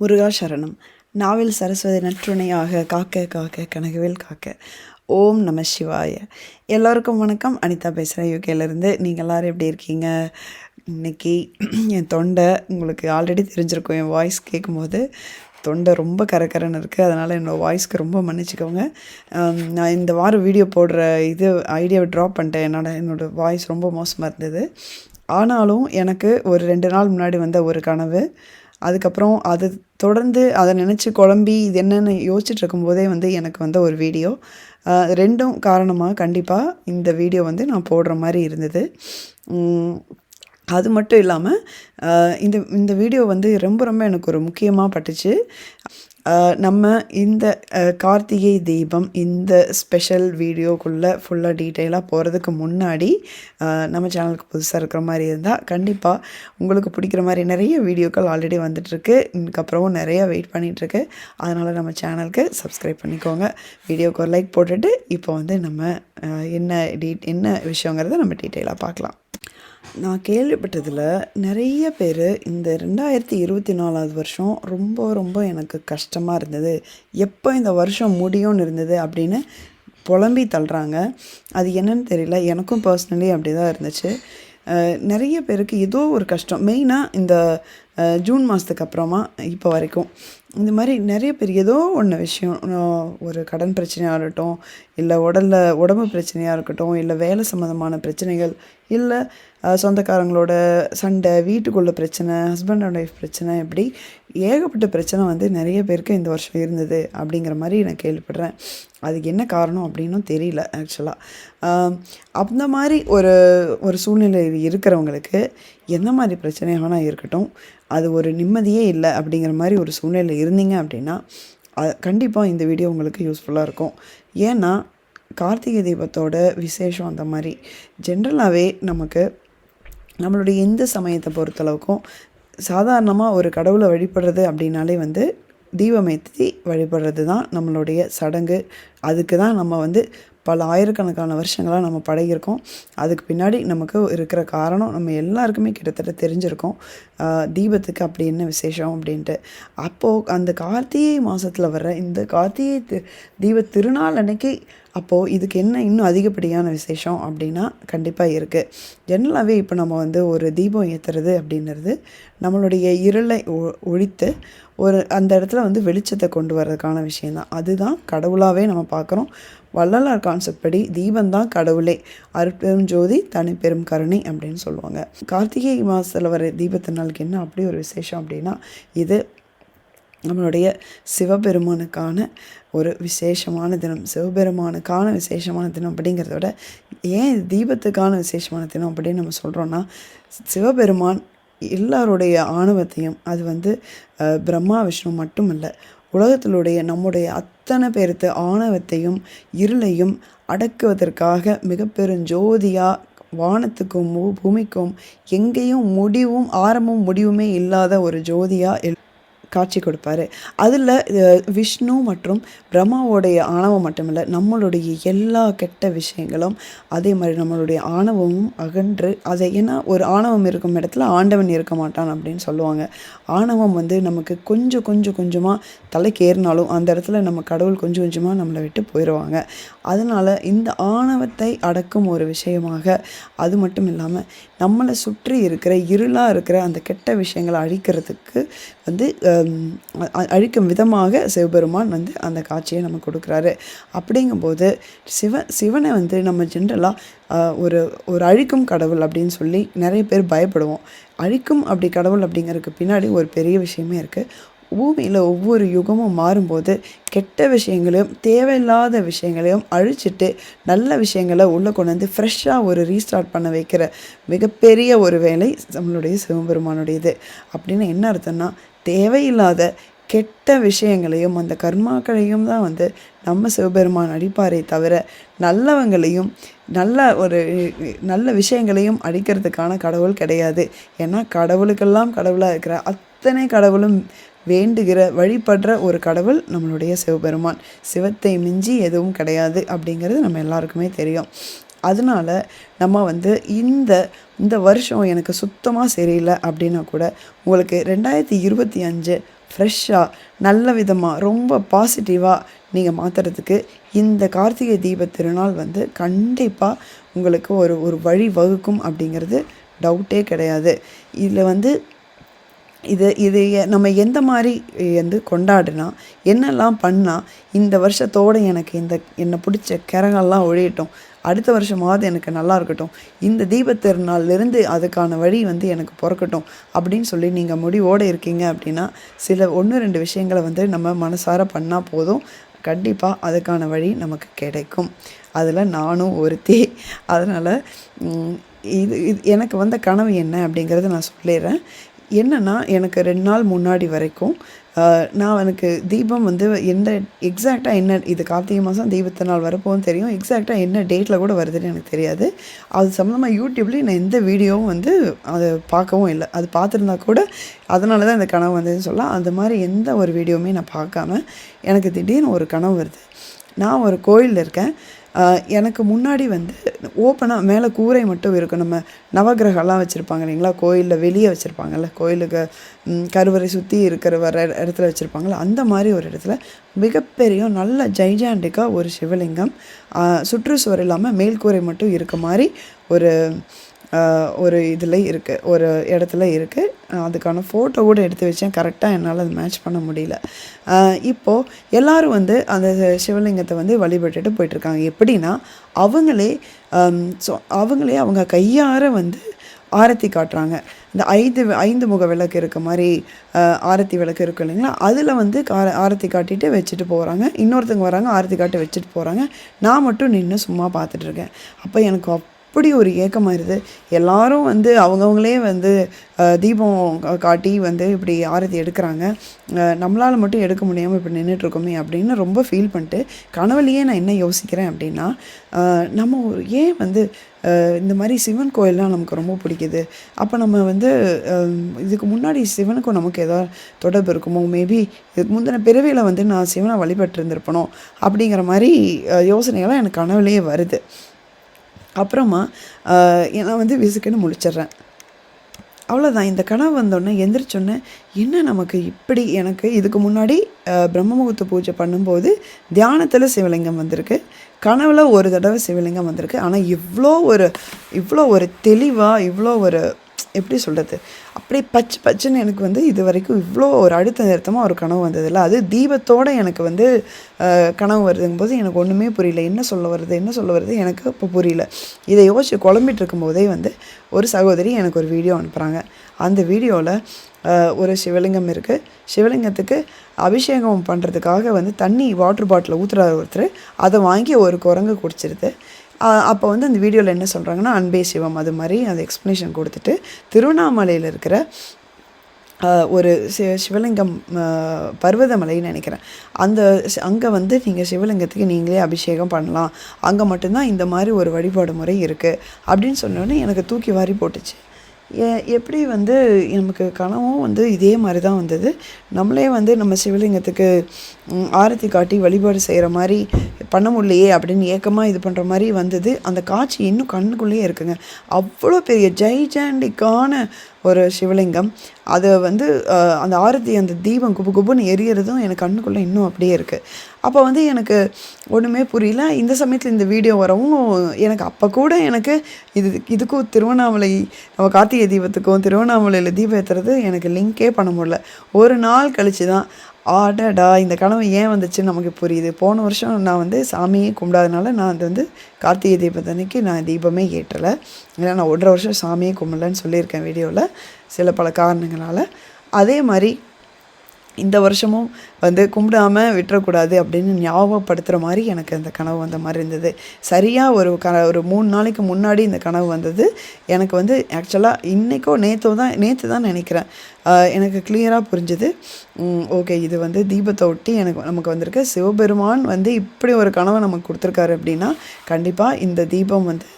முருகா சரணம் நாவில் சரஸ்வதி நற்றுணையாக காக்க காக்க கனகவேல் காக்க. ஓம் நம சிவாய. எல்லோருக்கும் வணக்கம். அனிதா பேசுகிறேன் யூகேலேருந்து நீங்கள் எல்லோரும் எப்படி இருக்கீங்க? இன்னைக்கு என் தொண்டை உங்களுக்கு ஆல்ரெடி தெரிஞ்சிருக்கும். என் வாய்ஸ் கேட்கும்போது தொண்டை ரொம்ப கரகரன்னு இருக்குது அதனால் என்னோடய வாய்ஸ்க்கு ரொம்ப மன்னிச்சுக்கோங்க. நான் இந்த வாரம் வீடியோ போடுற இது ஐடியாவை ட்ராப் பண்ணிட்டேன். என்னோட என்னோடய வாய்ஸ் ரொம்ப மோசமாக இருந்தது. ஆனாலும் எனக்கு ஒரு ரெண்டு நாள் முன்னாடி வந்த ஒரு கனவு. அதுக்கப்புறம் அது தொடர்ந்து அதை நினச்சி குழம்பி இது என்னென்னு யோசிச்சுட்டு இருக்கும்போதே வந்து எனக்கு வந்த ஒரு வீடியோ. ரெண்டும் காரணமாக கண்டிப்பாக இந்த வீடியோ வந்து நான் போடுற மாதிரி இருந்தது. அது மட்டும் இல்லாமல் இந்த இந்த வீடியோ வந்து ரொம்ப ரொம்ப எனக்கு ஒரு முக்கியமாக பட்டுச்சு. நம்ம இந்த கார்த்திகை தீபம் இந்த ஸ்பெஷல் வீடியோக்குள்ளே ஃபுல்லாக டீட்டெயிலாக போகிறதுக்கு முன்னாடி நம்ம சேனலுக்கு புதுசாக இருக்கிற மாதிரி இருந்தால் கண்டிப்பாக உங்களுக்கு பிடிக்கிற மாதிரி நிறைய வீடியோக்கள் ஆல்ரெடி வந்துட்டுருக்கு. இதுக்கப்புறமும் நிறைய வெயிட் பண்ணிகிட்ருக்கு அதனால் நம்ம சேனலுக்கு சப்ஸ்கிரைப் பண்ணிக்கோங்க. வீடியோக்கு ஒரு லைக் போட்டுட்டு இப்போ வந்து நம்ம என்ன டீ என்ன விஷயங்கிறத நம்ம டீட்டெயிலாக பார்க்கலாம். நான் கேள்விப்பட்டதில் நிறைய பேர் இந்த ரெண்டாயிரத்தி இருபத்தி நாலாவது வருஷம் ரொம்ப ரொம்ப எனக்கு கஷ்டமாக இருந்தது. எப்போ இந்த வருஷம் முடியும்னு இருந்தது அப்படின்னு புலம்பி தள்ளுறாங்க. அது என்னன்னு தெரியல. எனக்கும் பர்சனலி அப்படி தான் இருந்துச்சு நிறைய பேருக்கு ஏதோ ஒரு கஷ்டம். மெயினாக இந்த ஜூன் மாதத்துக்கு அப்புறமா இப்போ வரைக்கும். இந்த மாதிரி நிறைய பேர் ஏதோ ஒன்று விஷயம். ஒரு கடன் பிரச்சனையாக இருக்கட்டும் இல்லை உடலில் உடம்பு பிரச்சனையாக இருக்கட்டும் இல்லை வேலை சம்மந்தமான பிரச்சனைகள் இல்லை சொந்தக்காரங்களோட சண்டை வீட்டுக்குள்ள பிரச்சனை ஹஸ்பண்ட் அண்ட் ஒய்ஃப் பிரச்சனை இப்படி ஏகப்பட்ட பிரச்சனை வந்து நிறைய பேருக்கு இந்த வருஷம் இருந்தது அப்படிங்கிற மாதிரி நான் கேள்விப்படுறேன். அதுக்கு என்ன காரணம் அப்படின்னும் தெரியல ஆக்சுவலாக அந்த மாதிரி ஒரு ஒரு சூழ்நிலை இருக்கிறவங்களுக்கு எந்த மாதிரி பிரச்சனை வேணால் இருக்கட்டும் அது ஒரு நிம்மதியே இல்லை அப்படிங்கிற மாதிரி ஒரு சூழ்நிலை இருந்தீங்க அப்படின்னா கண்டிப்பாக இந்த வீடியோ உங்களுக்கு யூஸ்ஃபுல்லாக இருக்கும். ஏன்னா கார்த்திகை தீபத்தோட விசேஷம் அந்த மாதிரி ஜென்ரலாகவே நமக்கு நம்மளுடைய எந்த சமயத்தை பொறுத்தளவுக்கும் சாதாரணமாக ஒரு கடவுளை வழிபடுறது அப்படின்னாலே வந்து தீபமேத்தி வழிபடுறது தான் நம்மளுடைய சடங்கு. அதுக்கு தான் நம்ம வந்து பல ஆயிரக்கணக்கான வருஷங்களாக நம்ம பழகியிருக்கோம். அதுக்கு பின்னாடி நமக்கு இருக்கிற காரணம் நம்ம எல்லாருக்குமே கிட்டத்தட்ட தெரிஞ்சிருக்கோம். தீபத்துக்கு அப்படி என்ன விசேஷம் அப்படின்ட்டு. அப்போது அந்த கார்த்திகை மாதத்தில் வர்ற இந்த கார்த்திகை தீப திருநாள் அன்னைக்கு அப்போது இதுக்கு என்ன இன்னும் அதிகப்படியான விசேஷம் அப்படின்னா கண்டிப்பாக இருக்குது ஜென்ரலாகவே இப்போ நம்ம வந்து ஒரு தீபம் ஏற்றுறது அப்படின்றது நம்மளுடைய இருளை ஒ- ஒழித்து ஒரு அந்த இடத்துல வந்து வெளிச்சத்தை கொண்டு வர்றதுக்கான விஷயந்தான் அதுதான் கடவுளாகவே நம்ம பார்க்குறோம். வள்ளலார் கான்செப்ட் படி தீபம் தான் கடவுளே. அருட்பெரும் ஜோதி தனிப்பெரும் கருணை அப்படின்னு சொல்லுவாங்க. கார்த்திகை மாதத்தில் வர தீபத்து நாளுக்கு என்ன அப்படி ஒரு விசேஷம் அப்படின்னா இது நம்மளுடைய சிவபெருமானுக்கான ஒரு விசேஷமான தினம். சிவபெருமானுக்கான விசேஷமான தினம் அப்படிங்கிறத விட ஏன் இது தீபத்துக்கான விசேஷமான தினம் அப்படின்னு நம்ம சொல்கிறோன்னா சிவபெருமான் எல்லாருடைய ஆணவத்தையும் அது வந்து பிரம்மா விஷ்ணு மட்டும் இல்லை உலகத்திலுடைய நம்முடைய அத்தனை பேர்த்து ஆணவத்தையும் இருளையும் அடக்குவதற்காக மிகப்பெரும் ஜோதியாக வானத்துக்கும் பூமிக்கும் எங்கேயும் முடிவும் ஆரம்பம் முடிவுமே இல்லாத ஒரு ஜோதியாக காட்சி கொடுப்பாரு. அதில் விஷ்ணு மற்றும் பிரம்மாவோடைய ஆணவம் மட்டுமில்லை நம்மளுடைய எல்லா கெட்ட விஷயங்களும் அதே மாதிரி நம்மளுடைய ஆணவமும் அகன்று அதை ஏன்னா ஒரு ஆணவம் இருக்கும் இடத்துல ஆண்டவன் இருக்க மாட்டான் அப்படின்னு சொல்லுவாங்க. ஆணவம் வந்து நமக்கு கொஞ்சம் கொஞ்சம் கொஞ்சமாக தலைக்கு ஏறினாலும் அந்த இடத்துல நம்ம கடவுள் கொஞ்சம் கொஞ்சமாக நம்மளை விட்டு போயிடுவாங்க அதனால் இந்த ஆணவத்தை அடக்கும் ஒரு விஷயமாக அது மட்டும் இல்லாமல் நம்மளை சுற்றி இருக்கிற இருளாக இருக்கிற அந்த கெட்ட விஷயங்களை அழிக்கிறதுக்கு வந்து அழிக்கும் விதமாக சிவபெருமான் வந்து அந்த கா காட்சியை நம்ம கொடுக்குறாரு. அப்படிங்கும்போது சிவ சிவனை வந்து நம்ம ஜென்ரலாக ஒரு ஒரு அழிக்கும் கடவுள் அப்படின்னு சொல்லி நிறைய பேர் பயப்படுவோம். அழிக்கும் அப்படி கடவுள் அப்படிங்கிறதுக்கு பின்னாடி ஒரு பெரிய விஷயமே இருக்குது பூமியில் ஒவ்வொரு யுகமும் மாறும்போது கெட்ட விஷயங்களையும் தேவையில்லாத விஷயங்களையும் அழிச்சிட்டு நல்ல விஷயங்களை உள்ளே கொண்டு வந்து ஃப்ரெஷ்ஷாக ஒரு ரீஸ்டார்ட் பண்ண வைக்கிற மிகப்பெரிய ஒரு வேலை நம்மளுடைய சிவபெருமானுடையது. அப்படின்னு என்ன அர்த்தம்னா தேவையில்லாத கெட்ட விஷயங்களையும் அந்த கர்மாக்களையும் தான் வந்து நம்ம சிவபெருமான் அடிப்பாரே தவிர நல்லவங்களையும் நல்ல ஒரு நல்ல விஷயங்களையும் அடிக்கிறதுக்கான கடவுள் கிடையாது. ஏன்னா கடவுளுக்கெல்லாம் கடவுளாக இருக்கிற அத்தனை கடவுளும் வேண்டுகிற வழிபடுற ஒரு கடவுள் நம்மளுடைய சிவபெருமான். சிவத்தை மிஞ்சி எதுவும் கிடையாது அப்படிங்கிறது நம்ம எல்லாருக்குமே தெரியும். அதனால நம்ம வந்து இந்த இந்த வருஷம் எனக்கு சுத்தமாக சரியில்லை அப்படின்னா கூட உங்களுக்கு ரெண்டாயிரத்தி இருபத்தி அஞ்சு ஃப்ரெஷ்ஷாக நல்ல விதமாக ரொம்ப பாசிட்டிவாக நீங்கள் மாற்றுறதுக்கு இந்த கார்த்திகை தீப திருநாள் வந்து கண்டிப்பாக உங்களுக்கு ஒரு ஒரு வழி வகுக்கும் அப்படிங்கிறது டவுட்டே கிடையாது. இதில் வந்து இது இது நம்ம எந்த மாதிரி வந்து கொண்டாடினா என்னெல்லாம் பண்ணால் இந்த வருஷத்தோடு எனக்கு இந்த என்னை பிடிச்ச கிரகெல்லாம் ஒழியட்டும் அடுத்த வருஷமாவது எனக்கு நல்லா இருக்கட்டும். இந்த தீபத் திருநாள்லேருந்து அதுக்கான வழி வந்து எனக்கு பிறக்கட்டும் அப்படின்னு சொல்லி நீங்கள் முடிவோடு இருக்கீங்க அப்படின்னா சில ஒன்று ரெண்டு விஷயங்களை வந்து நம்ம மனசார பண்ணால் போதும். கண்டிப்பாக அதுக்கான வழி நமக்கு கிடைக்கும். அதில் நானும் ஒருத்தி. அதனால் இது இது எனக்கு வந்த கனவு என்ன அப்படிங்கிறத நான் சொல்லிடுறேன். என்னென்னா எனக்கு ரெண்டு நாள் முன்னாடி வரைக்கும் நான் எனக்கு தீபம் வந்து எந்த எக்ஸாக்டாக என்ன இது கார்த்திகை மாதம் தீபத்து நாள் வரப்போன்னு தெரியும். எக்ஸாக்டாக என்ன டேட்டில் கூட வருதுன்னு எனக்கு தெரியாது. அது சம்மந்தமாக யூடியூப்லேயும் நான் எந்த வீடியோவும் வந்து அதை பார்க்கவும் இல்லை. அது பார்த்துருந்தா கூட அதனால தான் இந்த கனவு வந்ததுன்னு சொல்லலாம். அந்த மாதிரி எந்த ஒரு வீடியோவுமே நான் பார்க்காம எனக்கு திடீர்னு ஒரு கனவு வருது. நான் ஒரு கோயிலில் இருக்கேன். எனக்கு முன்னாடி வந்து ஓப்பனாக மேலே கூரை மட்டும் இருக்கும். நம்ம நவக்கிரகம்லாம் வச்சுருப்பாங்க இல்லைங்களா? கோயிலில் வெளியே வச்சுருப்பாங்கல்ல? கோயிலுக்கு கருவறை சுற்றி இருக்கிற வர இடத்துல வச்சுருப்பாங்கல்ல? அந்த மாதிரி ஒரு இடத்துல மிகப்பெரிய நல்ல ஜைஜாண்டிக்காக ஒரு சிவலிங்கம் சுற்றுச்சுவர் இல்லாமல் மேல்கூரை மட்டும் இருக்க மாதிரி ஒரு ஒரு இதில் இருக்குது ஒரு இடத்துல இருக்குது அதுக்கான ஃபோட்டோ கூட எடுத்து வச்சேன். கரெக்டாக என்னால் அது மேட்ச் பண்ண முடியல. இப்போது எல்லோரும் வந்து அந்த சிவலிங்கத்தை வந்து வழிபட்டுட்டு போயிட்டுருக்காங்க. எப்படின்னா அவங்களே ஸோ அவங்களே அவங்க கையார வந்து ஆரத்தி காட்டுறாங்க. இந்த ஐந்து ஐந்து முக விளக்கு இருக்க மாதிரி ஆரத்தி விளக்கு இருக்கும் இல்லைங்களா? அதில் வந்து கா ஆரத்தி காட்டிட்டு வச்சுட்டு போகிறாங்க இன்னொருத்தவங்க வராங்க ஆரத்தி காட்டி வச்சுட்டு போகிறாங்க நான் மட்டும் நின்று சும்மா பார்த்துட்ருக்கேன் அப்போ எனக்கு அப்படி ஒரு ஏக்கமாயிருது எல்லாரும் வந்து அவங்கவுங்களே வந்து தீபம் காட்டி வந்து இப்படி ஆரத்தி எடுக்கிறாங்க. நம்மளால் மட்டும் எடுக்க முடியாமல் இப்படி நின்றுட்டுருக்கோமே அப்படின்னு ரொம்ப ஃபீல் பண்ணிட்டு கனவுலையே நான் என்ன யோசிக்கிறேன் அப்படின்னா நம்ம ஒரு ஏன் வந்து இந்த மாதிரி சிவன் கோயிலெலாம் நமக்கு ரொம்ப பிடிக்குது? அப்போ நம்ம வந்து இதுக்கு முன்னாடி சிவனுக்கும் நமக்கு ஏதாவது தொடர்பு இருக்குமோ? மேபி இதுக்கு முந்தின பிறவியில் வந்து நான் சிவனை வழிபட்டு இருந்திருப்பனோ அப்படிங்கிற மாதிரி யோசனைகள்லாம் எனக்கு கனவுலேயே வருது. அப்புறமா நான் வந்து விசுக்குன்னு முழிச்சிடுறேன். அவ்வளோதான் இந்த கனவு வந்தோடனே எந்திரிச்சோன்னே என்ன நமக்கு இப்படி எனக்கு இதுக்கு முன்னாடி பிரம்ம முகூர்த்த பூஜை பண்ணும்போது தியானத்தில் சிவலிங்கம் வந்திருக்கு. கனவில் ஒரு தடவை சிவலிங்கம் வந்திருக்கு. ஆனால் இவ்வளோ ஒரு இவ்வளோ ஒரு தெளிவாக இவ்வளோ ஒரு எப்படி சொல்கிறது அப்படியே பச்சை பச்சைன்னு எனக்கு வந்து இது வரைக்கும் இவ்வளோ ஒரு அடுத்த நிறுத்தமாக ஒரு கனவு வந்ததில்ல. அது தீபத்தோடு எனக்கு வந்து கனவு வருதுங்கும் போது எனக்கு ஒன்றுமே புரியல. என்ன சொல்ல வருது? என்ன சொல்ல வருது? எனக்கு இப்போ புரியல. இதை யோசிச்சு குழம்பிட்டு இருக்கும்போதே வந்து ஒரு சகோதரி எனக்கு ஒரு வீடியோ அனுப்புகிறாங்க அந்த வீடியோவில் ஒரு சிவலிங்கம் இருக்குது சிவலிங்கத்துக்கு அபிஷேகம் பண்ணுறதுக்காக வந்து தண்ணி வாட்டர் பாட்டில் ஊற்றுறாரு ஒருத்தர். அதை வாங்கி ஒரு குரங்கு குடிச்சிருது. அப்போ வந்து அந்த வீடியோவில் என்ன சொல்கிறாங்கன்னா அன்பே சிவம் அது மாதிரி அது எக்ஸ்ப்ளனேஷன் கொடுத்துட்டு திருவண்ணாமலையில் இருக்கிற ஒரு சி சிவலிங்கம் பர்வதமலைன்னு நினைக்கிறேன். அந்த அங்கே வந்து நீங்கள் சிவலிங்கத்துக்கு நீங்களே அபிஷேகம் பண்ணலாம். அங்கே மட்டும்தான் இந்த மாதிரி ஒரு வழிபாடு முறை இருக்குது அப்படின்னு சொன்னோடனே எனக்கு தூக்கி வாரி போட்டுச்சு. எப்படி வந்து நமக்கு கனவும் வந்து இதே மாதிரி தான் வந்தது. நம்மளே வந்து நம்ம சிவலிங்கத்துக்கு ஆரத்தி காட்டி வழிபாடு செய்கிற மாதிரி பண்ண முடியலையே அப்படின்னு ஏக்கமாக இது பண்ணுற மாதிரி வந்தது. அந்த காட்சி இன்னும் கண்ணுக்குள்ளேயே இருக்குங்க. அவ்வளோ பெரிய ஜெய்ஜாண்டிக்கான ஒரு சிவலிங்கம். அதை வந்து அந்த ஆரத்தி அந்த தீபம் குபு குபுன்னு எரியறதும் எனக்கு கண்ணுக்குள்ளே இன்னும் அப்படியே இருக்குது அப்போ வந்து எனக்கு ஒன்றுமே புரியல. இந்த சமயத்தில் இந்த வீடியோ வரவும் எனக்கு அப்போ கூட எனக்கு இது இதுக்கும் திருவண்ணாமலை நம்ம கார்த்திகை தீபத்துக்கும் திருவண்ணாமலையில் தீபம் ஏற்றுறது எனக்கு லிங்கே பண்ண முடியல. ஒரு நாள் கழித்து தான் ஆடடா இந்த கனவு ஏன் வந்துச்சுன்னு நமக்கு புரியுது. போன வருஷம் நான் வந்து சாமியே கும்பிடாதனால நான் அது வந்து கார்த்திகை தீபத்தன்னைக்கு நான் தீபமே ஏற்றலை. ஏன்னா நான் ஒன்றரை வருஷம் சாமியே கும்பிடலன்னு சொல்லியிருக்கேன் வீடியோவில் சில பல காரணங்களால். அதே மாதிரி இந்த வருஷமும் வந்து கும்பிடாம விட்டுறக்கூடாது அப்படின்னு ஞாபகப்படுத்துகிற மாதிரி எனக்கு அந்த கனவு வந்த மாதிரி இருந்தது. சரியாக ஒரு க ஒரு மூணு நாளைக்கு முன்னாடி இந்த கனவு வந்தது. எனக்கு வந்து ஆக்சுவலாக இன்றைக்கோ நேற்றோ தான் நேற்று தான் நினைக்கிறேன். எனக்கு கிளியராக புரிஞ்சுது. ஓகே இது வந்து தீபத்தை ஒட்டி எனக்கு நமக்கு வந்திருக்கு சிவபெருமான் வந்து இப்படி ஒரு கனவை நமக்கு கொடுத்துருக்காரு அப்படின்னா கண்டிப்பாக இந்த தீபம் வந்து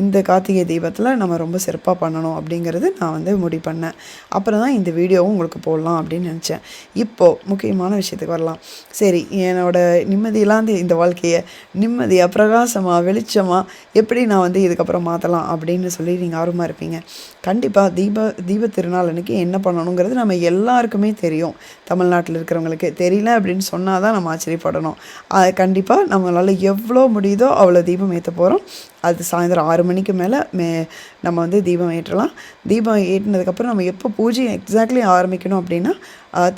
இந்த கார்த்திகை தீபத்தில் நம்ம ரொம்ப சிறப்பாக பண்ணணும் அப்படிங்கிறது நான் வந்து முடிவு பண்ணேன். அப்புறம் தான் இந்த வீடியோவும் உங்களுக்கு போடலாம் அப்படின்னு நினச்சேன். இப்போது முக்கியமான விஷயம் விஷயத்துக்கு வரலாம். சரி என்னோட நிம்மதியெல்லாம் இந்த- இந்த வாழ்க்கையை நிம்மதியாக பிரகாசமாக வெளிச்சமாக எப்படி நான் வந்து இதுக்கப்புறம் மாற்றலாம் அப்படின்னு சொல்லி நீங்கள் ஆர்வமாக இருப்பீங்க. கண்டிப்பாக தீப தீப திருநாள் அன்னைக்கு என்ன பண்ணணுங்கிறது நம்ம எல்லாருக்குமே தெரியும். தமிழ்நாட்டில் இருக்கிறவங்களுக்கு தெரியல அப்படின்னு சொன்னால் தான் நம்ம ஆச்சரியப்படணும். கண்டிப்பாக நம்மளால் எவ்வளோ முடியுதோ அவ்வளோ தீபம் ஏற்ற போகிறோம் அது சாயந்தரம் ஆறு மணிக்கு மேலே மே நம்ம வந்து தீபம் ஏற்றலாம். தீபம் ஏற்றினதுக்கப்புறம் நம்ம எப்போ பூஜை எக்ஸாக்ட்லி ஆரம்பிக்கணும் அப்படின்னா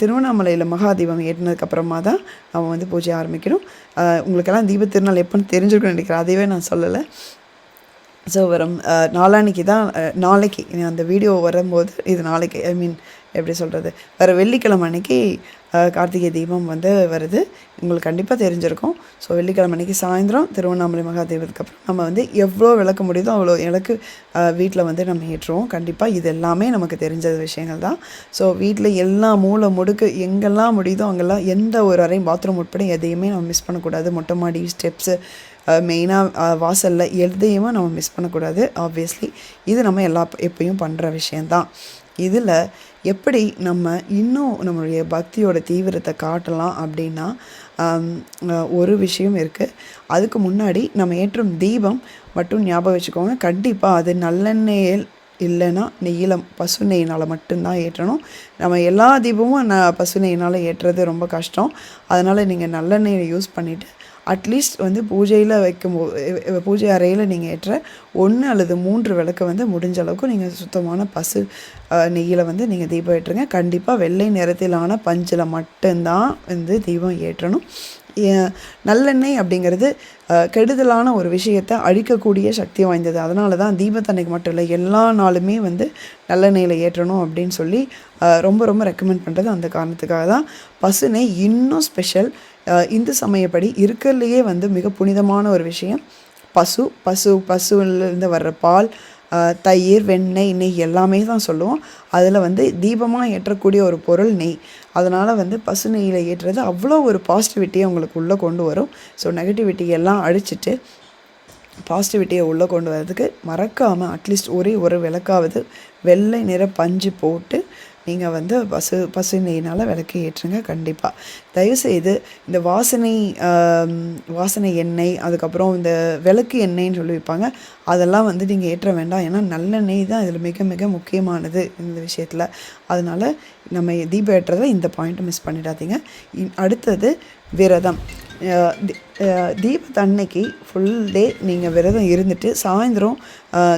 திருவண்ணாமலையில் மகா தீபம் ஏற்றினதுக்கப்புறமா தான் நம்ம வந்து பூஜை ஆரம்பிக்கணும். உங்களுக்கெல்லாம் தீப திருநாள் எப்போன்னு தெரிஞ்சிருக்கணும்னு நினைக்கிறேன். அதையவே நான் சொல்லலை. ஸோ வரும் நாளான்னைக்கு தான் நாளைக்கு அந்த வீடியோ வரும்போது இது நாளைக்கு ஐ மீன் எப்படி சொல்கிறது வர வெள்ளிக்கிழமை அன்னைக்கு கார்த்திகை தீபம் வந்து வருது. உங்களுக்கு கண்டிப்பாக தெரிஞ்சிருக்கும். ஸோ வெள்ளிக்கிழமை அன்னைக்கு சாயந்தரம் திருவண்ணாமலை மகா தெய்வத்துக்கு அப்புறம் நம்ம வந்து எவ்வளோ விளக்க முடியுதோ அவ்வளோ விளக்கு வீட்டில் வந்து நம்ம ஏற்றுவோம். கண்டிப்பாக இது எல்லாமே நமக்கு தெரிஞ்ச விஷயங்கள் தான். ஸோ வீட்டில் எல்லா மூளை முடுக்கு எங்கெல்லாம் முடியுதோ அங்கெல்லாம் எந்த ஒரு அறையும் பாத்ரூம் உட்பட எதையுமே நம்ம மிஸ் பண்ணக்கூடாது. மொட்டை மாடி ஸ்டெப்ஸு மெயினாக வாசலில் எதையுமே நம்ம மிஸ் பண்ணக்கூடாது ஆப்வியஸ்லி இது நம்ம எல்லா எப்பயும் பண்ணுற விஷயந்தான் இதில் எப்படி நம்ம இன்னும் நம்மளுடைய பக்தியோட தீவிரத்தை காட்டலாம் அப்படின்னா ஒரு விஷயம் இருக்குது அதுக்கு முன்னாடி நம்ம ஏற்றும் தீபம் மட்டும் ஞாபகம் வச்சுக்கோங்க. கண்டிப்பாக அது நல்லெண்ணெயில் இல்லைன்னா நெய்யிலம் பசு நெய்னால் மட்டும்தான் ஏற்றணும். நம்ம எல்லா தீபமும் ந பசு நெய்னால் ஏற்றுறது ரொம்ப கஷ்டம். அதனால் நீங்கள் நல்லெண்ணெயை யூஸ் பண்ணிவிட்டு அட்லீஸ்ட் வந்து பூஜையில் வைக்கும்போது பூஜை அறையில் நீங்கள் ஏற்ற ஒன்று அல்லது மூன்று விளக்கை வந்து முடிஞ்ச அளவுக்கு நீங்கள் சுத்தமான பசு நெய்யில் வந்து நீங்கள் தீபம் ஏற்றுங்க. கண்டிப்பாக வெள்ளை நிறத்திலான பஞ்சில் மட்டும்தான் வந்து தீபம் ஏற்றணும். ஏ- நல்லெண்ணெய் அப்படிங்கிறது கெடுதலான ஒரு விஷயத்தை அழிக்கக்கூடிய சக்தி வாய்ந்தது. அதனால தான் தீபத்தன்னைக்கு மட்டும் இல்லை எல்லா நாளுமே வந்து நல்லெண்ணெயில் ஏற்றணும் அப்படின்னு சொல்லி ரொம்ப ரொம்ப ரெக்கமெண்ட் பண்ணுறது அந்த காரணத்துக்காக தான் பசு நெய் இன்னும் ஸ்பெஷல் இந்து சமயப்படி இருக்கிறதுலையே வந்து மிக புனிதமான ஒரு விஷயம். பசு பசு பசுவிலேருந்து வர்ற பால் தயிர் வெண்ணெய் நெய் எல்லாமே தான் சொல்லுவோம். அதில் வந்து தீபமாக ஏற்றக்கூடிய ஒரு பொருள் நெய். அதனால் வந்து பசு நெய்யில் ஏற்றுறது அவ்வளோ ஒரு பாசிட்டிவிட்டியை உங்களுக்கு உள்ளே கொண்டு வரும். ஸோ நெகட்டிவிட்டி எல்லாம் அழிச்சிட்டு பாசிட்டிவிட்டியை உள்ளே கொண்டு வரதுக்கு மறக்காமல் அட்லீஸ்ட் ஒரே ஒரு விளக்காவது வெள்ளை நிற பஞ்சு போட்டு நீங்கள் வந்து பசு பசு நெய்னால் விளக்கு ஏற்றுங்க கண்டிப்பாக தயவுசெய்து இந்த வாசனை வாசனை எண்ணெய் அதுக்கப்புறம் இந்த விளக்கு எண்ணெய்ன்னு சொல்லி வைப்பாங்க. அதெல்லாம் வந்து நீங்கள் ஏற்ற வேண்டாம். ஏன்னா நல்லெண்ணெய் தான் இதில் மிக மிக முக்கியமானது இந்த விஷயத்தில். அதனால் நம்ம தீபம் ஏற்றதை இந்த பாயிண்ட்டை மிஸ் பண்ணிடாதீங்க. அடுத்தது விரதம். அஹ் தி- தீபத்தன்னைக்கு ஃபுல் டே நீங்கள் விரதம் இருந்துட்டு சாயந்தரம்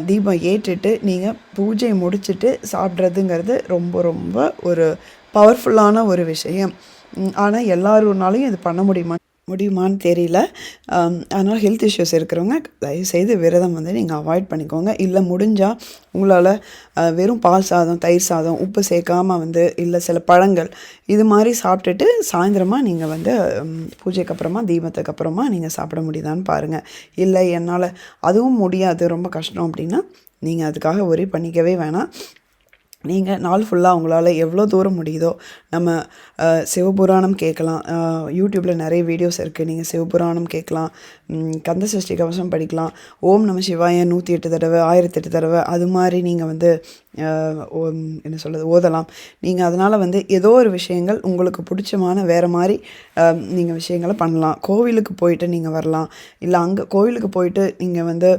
தீபம் ஏற்றுட்டு நீங்கள் பூஜையை முடிச்சுட்டு சாப்பிட்றதுங்கிறது ரொம்ப ரொம்ப ஒரு பவர்ஃபுல்லான ஒரு விஷயம். ஆனால் எல்லாருனாலையும் இது பண்ண முடியுமா? முடியுமான்னு தெரியல. அதனால் ஹெல்த் இஷ்யூஸ் இருக்கிறவங்க தயவுசெய்து விரதம் வந்து நீங்கள் அவாய்ட் பண்ணிக்கோங்க. இல்லை முடிஞ்சால் உங்களால் வெறும் பால் சாதம் தயிர் சாதம் உப்பு சேர்க்காமல் வந்து இல்லை சில பழங்கள் இது மாதிரி சாப்பிட்டுட்டு சாயந்தரமாக நீங்கள் வந்து பூஜைக்கு அப்புறமா தீபத்துக்கு அப்புறமா நீங்கள் சாப்பிட முடியுதான்னு பாருங்கள் இல்லை என்னால் அதுவும் முடியாது ரொம்ப கஷ்டம் அப்படின்னா நீங்கள் அதுக்காக ஒரே பண்ணிக்கவே வேணாம். நீங்கள் நாள் ஃபுல்லாக உங்களால் எவ்வளோ தூரம் முடியுதோ நம்ம சிவபுராணம் கேட்கலாம். யூடியூப்பில் நிறைய வீடியோஸ் இருக்குது நீங்கள் சிவபுராணம் கேட்கலாம். கந்த சஷ்டி கவசம் படிக்கலாம். ஓம் நம சிவாய நூற்றி எட்டு தடவை ஆயிரத்தெட்டு தடவை அது மாதிரி நீங்கள் வந்து என்ன சொல்கிறது ஓதலாம். நீங்கள் அதனால் வந்து ஏதோ ஒரு விஷயங்கள் உங்களுக்கு பிடிச்சமான வேறு மாதிரி நீங்கள் விஷயங்களை பண்ணலாம். கோவிலுக்கு போயிட்டு நீங்கள் வரலாம். இல்லை அங்கே கோவிலுக்கு போயிட்டு நீங்கள் வந்து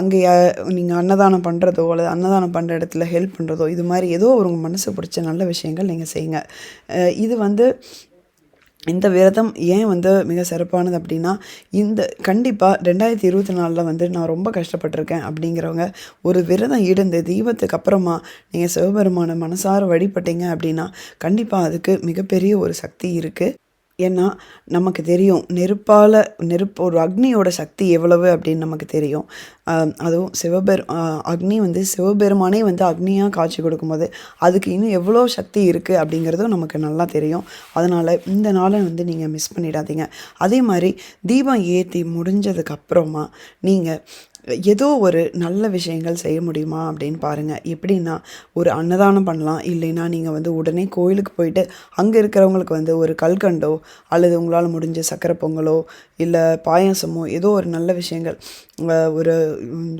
அங்கே நீங்கள் அன்னதானம் பண்ணுறதோ அல்லது அன்னதானம் பண்ணுற இடத்துல ஹெல்ப் பண்ணுறதோ இது மாதிரி ஏதோ ஒரு உங்கள் மனசு பிடிச்ச நல்ல விஷயங்கள் நீங்கள் செய்யுங்க. இது வந்து இந்த விரதம் ஏன் வந்து மிக சிறப்பானது அப்படின்னா இந்த கண்டிப்பாக ரெண்டாயிரத்தி இருபத்தி நாலில் வந்து நான் ரொம்ப கஷ்டப்பட்டிருக்கேன் அப்படிங்கிறவங்க ஒரு விரதம் இருந்து தீபத்துக்கு அப்புறமா நீங்கள் சிவபெருமான மனசார வழிபட்டீங்க அப்படின்னா கண்டிப்பாக அதுக்கு மிகப்பெரிய ஒரு சக்தி இருக்குது ஏன்னா நமக்கு தெரியும் நெருப்பால் நெருப்பு ஒரு அக்னியோட சக்தி எவ்வளவு அப்படின்னு நமக்கு தெரியும். அதுவும் சிவபெரு அக்னி வந்து சிவபெருமானே வந்து அக்னியாக காட்சி கொடுக்கும்போது அதுக்கு இன்னும் எவ்வளோ சக்தி இருக்குது அப்படிங்கிறதும் நமக்கு நல்லா தெரியும். அதனால் இந்த நாளை வந்து நீங்கள் மிஸ் பண்ணிடாதீங்க. அதே மாதிரி தீபம் ஏற்றி முடிஞ்சதுக்கப்புறமா நீங்கள் ஏதோ ஒரு நல்ல விஷயங்கள் செய்ய முடியுமா அப்படின்னு பாருங்கள் எப்படின்னா ஒரு அன்னதானம் பண்ணலாம். இல்லைன்னா நீங்கள் வந்து உடனே கோயிலுக்கு போயிட்டு அங்கே இருக்கிறவங்களுக்கு வந்து ஒரு கல்கண்டோ அல்லது உங்களால் முடிஞ்ச சக்கரை பொங்கலோ இல்லை பாயாசமோ ஏதோ ஒரு நல்ல விஷயங்கள் ஒரு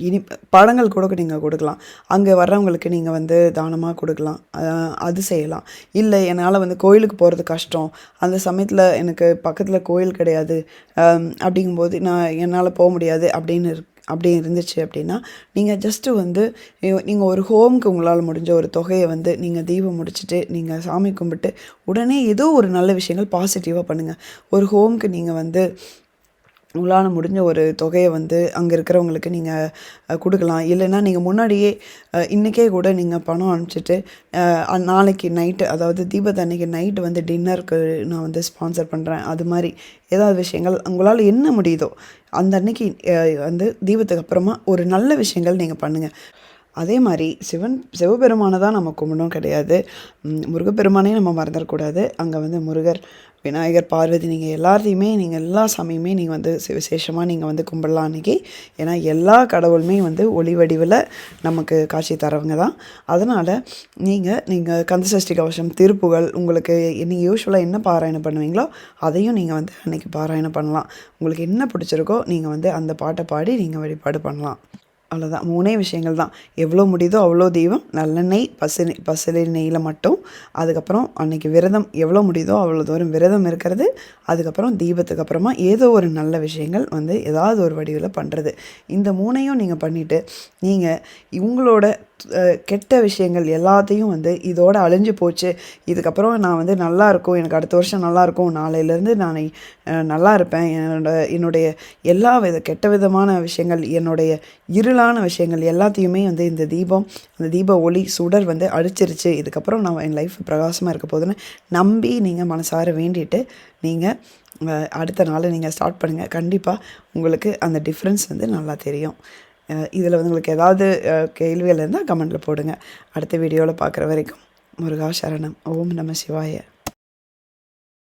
இனி பழங்கள் கூட நீங்கள் கொடுக்கலாம். அங்கே வர்றவங்களுக்கு நீங்கள் வந்து தானமாக கொடுக்கலாம். அது செய்யலாம். இல்லை என்னால் வந்து கோயிலுக்கு போகிறது கஷ்டம். அந்த சமயத்தில் எனக்கு பக்கத்தில் கோயில் கிடையாது. அப்படிங்கும்போது நான் என்னால் போக முடியாது அப்படின்னு அப்படி இருந்துச்சு அப்படின்னா நீங்கள் ஜஸ்ட்டு வந்து நீங்கள் ஒரு ஹோம்க்கு உங்களால் முடிஞ்ச ஒரு தொகையை வந்து நீங்கள் தீபம் முடிச்சுட்டு நீங்கள் சாமி கும்பிட்டு உடனே ஏதோ ஒரு நல்ல விஷயங்கள் பாசிட்டிவாக பண்ணுங்கள் ஒரு ஹோம்க்கு நீங்கள் வந்து உங்களால் முடிஞ்ச ஒரு தொகையை வந்து அங்கே இருக்கிறவங்களுக்கு நீங்கள் கொடுக்கலாம். இல்லைன்னா நீங்கள் முன்னாடியே இன்றைக்கே கூட நீங்கள் பணம் அனுப்பிச்சிட்டு நாளைக்கு நைட்டு அதாவது தீபத்து அன்னைக்கு நைட்டு வந்து டின்னருக்கு நான் வந்து ஸ்பான்சர் பண்ணுறேன் அது மாதிரி ஏதாவது விஷயங்கள் உங்களால் என்ன முடியுதோ அந்த அன்னைக்கு வந்து தீபத்துக்கு அப்புறமா ஒரு நல்ல விஷயங்கள் நீங்கள் பண்ணுங்கள் அதே மாதிரி சிவன் சிவபெருமானை தான் நம்ம கும்பிடணும் கிடையாது. முருகப்பெருமானே முருகப்பெருமானையும் நம்ம மறந்துடக்கூடாது. அங்கே வந்து முருகர் விநாயகர் பார்வதி நீங்கள் எல்லாத்தையுமே நீங்கள் எல்லா சாமியுமே நீங்கள் வந்து விசேஷமாக நீங்கள் வந்து கும்பிடலாம் அன்றைக்கி ஏன்னா எல்லா கடவுளுமே வந்து ஒளி வடிவில் நமக்கு காட்சி தரவங்க தான். அதனால் நீங்கள் நீங்கள் கந்தசஷ்டி கவசம் திருப்புகள் உங்களுக்கு நீங்கள் யூஸ்வலாக என்ன பாராயணம் பண்ணுவீங்களோ அதையும் நீங்கள் வந்து அன்றைக்கி பாராயணம் பண்ணலாம். உங்களுக்கு என்ன பிடிச்சிருக்கோ நீங்கள் வந்து அந்த பாட்டை பாடி நீங்கள் வழிபாடு பண்ணலாம். அவ்வளோதான் மூணே விஷயங்கள் தான். எவ்வளோ முடியுதோ அவ்வளோ தெய்வம் நல்லெண்ணெய் பசு பசுலை நெய்யில் மட்டும். அதுக்கப்புறம் அன்னைக்கு விரதம் எவ்வளோ முடியுதோ அவ்வளோ தூரம் விரதம் இருக்கிறது. அதுக்கப்புறம் தீபத்துக்கு அப்புறமா ஏதோ ஒரு நல்ல விஷயங்கள் வந்து ஏதாவது ஒரு வடிவில் பண்ணுறது இந்த மூணையும் நீங்கள் பண்ணிவிட்டு நீங்கள் உங்களோட கெட்ட விஷயங்கள் எல்லாத்தையும் வந்து இதோட அழிஞ்சு போச்சு. இதுக்கப்புறம் நான் வந்து நல்லா இருக்கும். எனக்கு அடுத்த வருஷம் நல்லா இருக்கும். நாளையிலேருந்து நான் நல்லா இருப்பேன். என்னோட என்னுடைய எல்லா வித கெட்ட விதமான விஷயங்கள் என்னுடைய இருளான விஷயங்கள் எல்லாத்தையுமே வந்து இந்த தீபம் அந்த தீப ஒளி சுடர் வந்து அழிச்சிருச்சு. இதுக்கப்புறம் நான் என் லைஃப் பிரகாசமாக இருக்க போகுதுன்னு நம்பி நீங்கள் மனசார வேண்டிட்டு நீங்கள் அடுத்த நாள் நீங்கள் ஸ்டார்ட் பண்ணுங்கள் கண்டிப்பாக உங்களுக்கு அந்த டிஃப்ரென்ஸ் வந்து நல்லா தெரியும். இதில் வந்து உங்களுக்கு ஏதாவது கேள்விகள் இருந்தால் கமெண்டில் போடுங்க. அடுத்த வீடியோவில் பார்க்குற வரைக்கும் முருகா சரணம். ஓம் நம சிவாய.